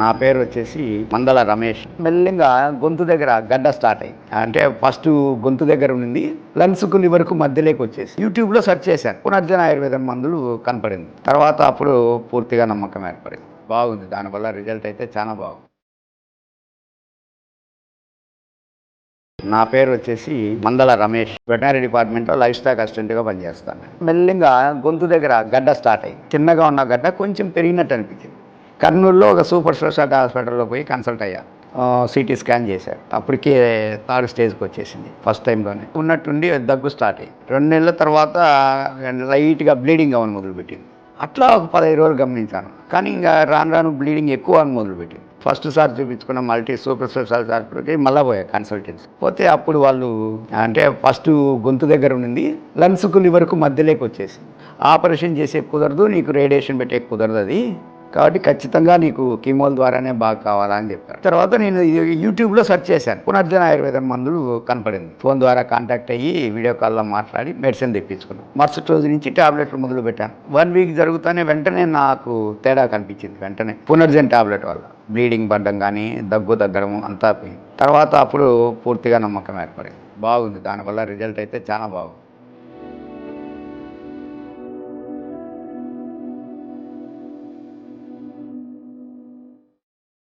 నా పేరు వచ్చేసి మందల రమేష్. మెల్లిగా గొంతు దగ్గర గడ్డ స్టార్ట్ అయ్యి. అంటే ఫస్ట్ గొంతు దగ్గర ఉండింది. లంగ్స్కు లివర్కు మధ్యలోకి వచ్చేసి. యూట్యూబ్లో సెర్చ్ చేశాను. పునర్జన ఆయుర్వేదం మందులు కనపడింది. తర్వాత అప్పుడు పూర్తిగా నమ్మకం ఏర్పడింది. బాగుంది. దానివల్ల రిజల్ట్ అయితే చాలా బాగుంది. నా పేరు వచ్చేసి మందల రమేష్. వెటనరీ డిపార్ట్మెంట్లో లైఫ్ స్టాక్ అసిస్టెంట్గా పనిచేస్తాను. మెల్లిగా గొంతు దగ్గర గడ్డ స్టార్ట్ అయ్యి. చిన్నగా ఉన్న గడ్డ కొంచెం పెరిగినట్టు అనిపించింది. కర్నూలులో ఒక సూపర్ స్పెషాలిటీ హాస్పిటల్లో పోయి కన్సల్ట్ అయ్యాను సిటీ స్కాన్ చేశారు. అప్పటికే థర్డ్ స్టేజ్కి వచ్చేసింది ఫస్ట్ టైంలోనే ఉన్నట్టుండి దగ్గు స్టార్ట్ అయ్యింది రెండు నెలల తర్వాత లైట్గా బ్లీడింగ్ అవ్వని మొదలుపెట్టింది. అట్లా ఒక పదహైదు రోజులు గమనించాను. కానీ ఇంకా రాను రాను బ్లీడింగ్ ఎక్కువ అని మొదలుపెట్టింది. ఫస్ట్ సార్ చూపించుకున్న మల్టీ సూపర్ స్పెషాలిటీ హాస్పిటల్కి మళ్ళీ పోయా కన్సల్టెన్స్ పోతే అప్పుడు వాళ్ళు అంటే ఫస్ట్ గొంతు దగ్గర ఉండింది లంగ్స్కు లివర్కు మధ్యలోకి వచ్చేసి ఆపరేషన్ చేసే కుదరదు నీకు రేడియేషన్ పెట్టే కుదరదు అది. కాబట్టి ఖచ్చితంగా నీకు కీమోల ద్వారానే బాగా కావాలా అని చెప్పారు. తర్వాత నేను యూట్యూబ్లో సెర్చ్ చేశాను. పునర్జన ఆయుర్వేదం మందులు కనపడింది. ఫోన్ ద్వారా కాంటాక్ట్ అయ్యి వీడియో కాల్లో మాట్లాడి మెడిసిన్ తెప్పించుకున్నాను. మరుసటి రోజు నుంచి టాబ్లెట్లు మొదలు పెట్టాను. వన్ వీక్ జరుగుతానే వెంటనే నాకు తేడా కనిపించింది. వెంటనే పునర్జన్ టాబ్లెట్ వల్ల బ్లీడింగ్ పడ్డం కానీ దగ్గు తగ్గడం అంతా పోయింది. తర్వాత అప్పుడు పూర్తిగా నమ్మకం ఏర్పడింది. బాగుంది. దానివల్ల రిజల్ట్ అయితే చాలా బాగుంది.